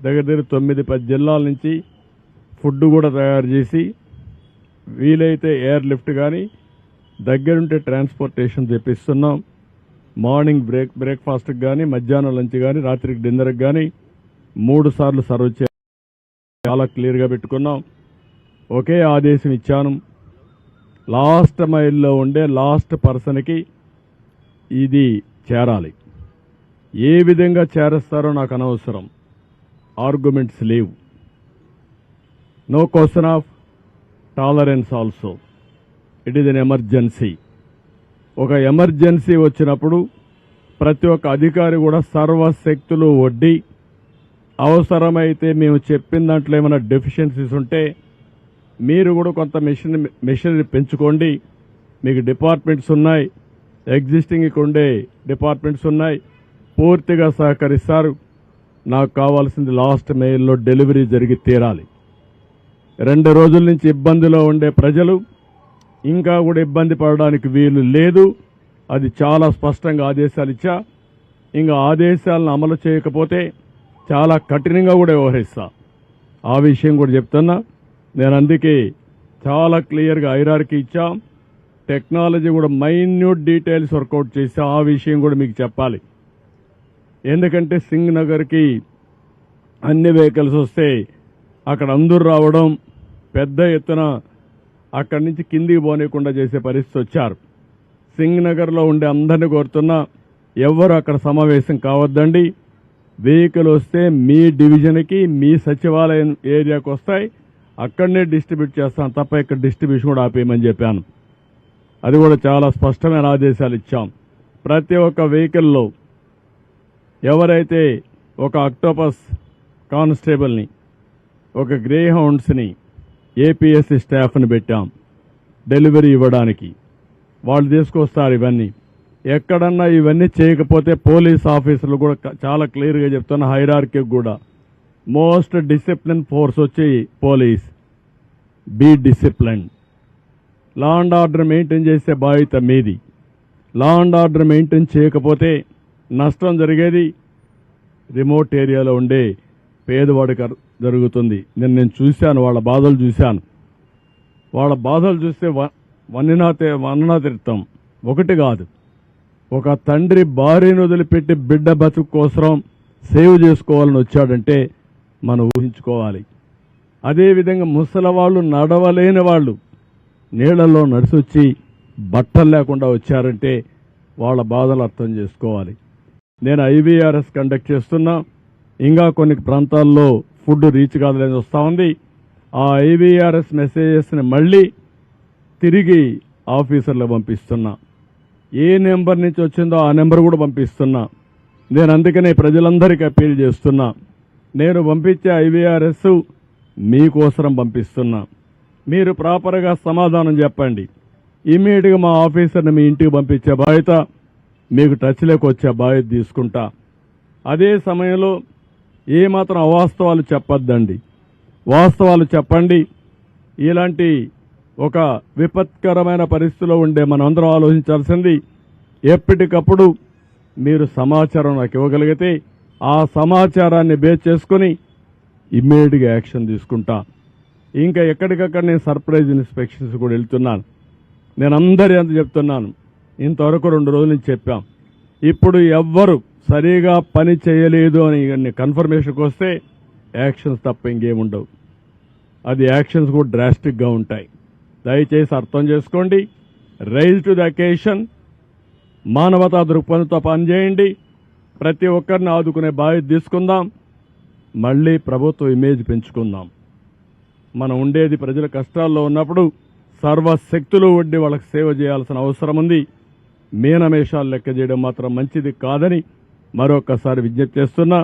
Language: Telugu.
దగ్గర దగ్గర తొమ్మిది పది జిల్లాల నుంచి ఫుడ్ కూడా తయారు చేసి వీలైతే ఎయిర్ లిఫ్ట్ కానీ దగ్గరుంటే ట్రాన్స్పోర్టేషన్ తెప్పిస్తున్నాం. మార్నింగ్ బ్రేక్ బ్రేక్ఫాస్ట్కి కానీ మధ్యాహ్నం లంచ్ కానీ రాత్రికి డిన్నర్కి కానీ మూడు సార్లు సర్వ్ చే చాలా క్లియర్గా పెట్టుకున్నాం. ఒకే ఆదేశం ఇచ్చాను. లాస్ట్ మైల్లో ఉండే లాస్ట్ పర్సన్కి ఇది చేరాలి. ఏ విధంగా చేరేస్తారో నాకు అనవసరం. ఆర్గ్యుమెంట్స్ లేవు. No question of tolerance also it is an emergency ఒక ఎమర్జెన్సీ వచ్చినప్పుడు ప్రతి ఒక్క అధికారి కూడా సర్వశక్తులు వడ్డీ అవసరమైతే మేము చెప్పిన దాంట్లో ఏమైనా డెఫిషియన్సీస్ ఉంటే మీరు కూడా కొంత మిషన్ మిషనరీ పెంచుకోండి. మీకు డిపార్ట్మెంట్స్ ఉన్నాయి. ఎగ్జిస్టింగ్ ఇక్కడ ఉండే డిపార్ట్మెంట్స్ ఉన్నాయి. పూర్తిగా సహకరిస్తారు. నాకు కావాల్సింది లాస్ట్ మెయిల్లో డెలివరీ జరిగి తీరాలి. రెండు రోజుల నుంచి ఇబ్బందిలో ఉండే ప్రజలు ఇంకా కూడా ఇబ్బంది పడడానికి వీలు లేదు. అది చాలా స్పష్టంగా ఆదేశాలు ఇచ్చా. ఇంకా ఆదేశాలను అమలు చేయకపోతే చాలా కఠినంగా కూడా వ్యవహరిస్తా. ఆ విషయం కూడా చెప్తున్నా. నేను అందుకే చాలా క్లియర్గా ఐరార్కి ఇచ్చాం. టెక్నాలజీ కూడా మైన్యూట్ డీటెయిల్స్ వర్కౌట్ చేసి ఆ విషయం కూడా మీకు చెప్పాలి. ఎందుకంటే సింగ్ నగర్కి అన్ని వెహికల్స్ వస్తే అక్కడ అందరూ రావడం పెద్ద ఎత్తున అక్కడి నుంచి కిందికి పోనీయకుండా చేసే పరిస్థితి వచ్చారు. సింగ్ నగర్లో ఉండే అందరిని కోరుతున్నా ఎవ్వరు అక్కడ సమావేశం కావద్దండి. వెహికల్ వస్తే మీ డివిజన్కి మీ సచివాలయం ఏరియాకి వస్తాయి. అక్కడనే డిస్ట్రిబ్యూట్ చేస్తాను తప్ప ఇక్కడ డిస్ట్రిబ్యూషన్ కూడా ఆపేయమని చెప్పాను. అది కూడా చాలా స్పష్టమైన ఆదేశాలు ఇచ్చాం. ప్రతి ఒక్క వెహికల్లో ఎవరైతే ఒక అక్టోపస్ కానిస్టేబుల్ని ఒక గ్రే హౌండ్స్ని ఏపీఎస్సీ స్టాఫ్ని పెట్టాం. డెలివరీ ఇవ్వడానికి. వాళ్ళు తీసుకొస్తారు ఇవన్నీ. ఎక్కడన్నా ఇవన్నీ చేయకపోతే పోలీస్ ఆఫీసర్లు కూడా చాలా క్లియర్గా చెప్తున్న హైరార్కి కూడా. మోస్ట్ డిసిప్లిన్ ఫోర్స్ వచ్చి police. Be discipline. Law and order maintain చేసే బాధ్యత మీది. లా అండ్ ఆర్డర్ మెయింటైన్ చేయకపోతే నష్టం జరిగేది రిమోట్ ఏరియాలో ఉండే పేదవాడికి జరుగుతుంది. నేను నేను చూశాను వాళ్ళ బాధలు చూశాను. వాళ్ళ బాధలు చూస్తే వ- వన్నెనా వన్ననా తీర్థం ఒకటి కాదు. ఒక తండ్రి భార్యను వదిలిపెట్టి బిడ్డ బతుకు కోసం సేవ్ చేసుకోవాలని వచ్చాడంటే మనం ఊహించుకోవాలి. అదేవిధంగా ముసలవాళ్ళు నడవలేని వాళ్ళు నీళ్ళలో నడిచొచ్చి బట్టలు లేకుండా వచ్చారంటే వాళ్ళ బాధలు అర్థం చేసుకోవాలి. నేను ఐవీఆర్ఎస్ కండక్ట్ చేస్తున్నా. ఇంకా కొన్ని ప్రాంతాల్లో ఫుడ్ రీచ్ కాదని వస్తూ ఉంది. ఆ ఐవీఆర్ఎస్ మెసేజెస్ని మళ్ళీ తిరిగి ఆఫీసర్లు పంపిస్తున్నా. ఏ నెంబర్ నుంచి వచ్చిందో ఆ నెంబర్ కూడా పంపిస్తున్నా. నేను అందుకనే ప్రజలందరికీ అప్పీల్ చేస్తున్నా. నేను పంపించే ఐవీఆర్ఎస్ మీకోసరం పంపిస్తున్నా. మీరు ప్రాపర్గా సమాధానం చెప్పండి. ఇమీడియట్గా మా ఆఫీసర్ని మీ ఇంటికి పంపించే బాధ్యత మీకు టచ్లోకి వచ్చే బాధ్యత తీసుకుంటా. అదే సమయంలో ఏమాత్రం అవాస్తవాలు చెప్పొద్దండి. వాస్తవాలు చెప్పండి. ఇలాంటి ఒక విపత్కరమైన పరిస్థితిలో ఉండే మనందరం ఆలోచించాల్సింది ఎప్పటికప్పుడు మీరు సమాచారం నాకు ఇవ్వగలిగితే ఆ సమాచారాన్ని బేస్ చేసుకుని ఇమ్మీడియట్గా యాక్షన్ తీసుకుంటా. ఇంకా ఎక్కడికక్కడ నేను సర్ప్రైజ్ ఇన్స్పెక్షన్స్ కూడా వెళ్తున్నాను. నేను అందరి అంత చెప్తున్నాను. ఇంతవరకు రెండు రోజుల నుంచి చెప్పాం. ఇప్పుడు ఎవ్వరు సరిగా పని చేయలేదు అని కన్ఫర్మేషన్కి వస్తే యాక్షన్స్ తప్ప ఇంకేముండవు అది యాక్షన్స్ కూడా డ్రాస్టిక్గా ఉంటాయి. దయచేసి అర్థం చేసుకోండి. రైజ్ టు ద అకేషన్ మానవతా దృక్పథంతో పనిచేయండి. ప్రతి ఒక్కరిని ఆదుకునే బాధ్యత తీసుకుందాం. మళ్ళీ ప్రభుత్వ ఇమేజ్ పెంచుకుందాం. మనం ఉండేది ప్రజల కష్టాల్లో ఉన్నప్పుడు సర్వశక్తులు వడ్డీ వాళ్ళకి సేవ చేయాల్సిన అవసరం ఉంది. మీనమేషాలు లెక్క చేయడం మాత్రం మంచిది కాదని మరొకసారి విజ్ఞప్తి చేస్తున్నా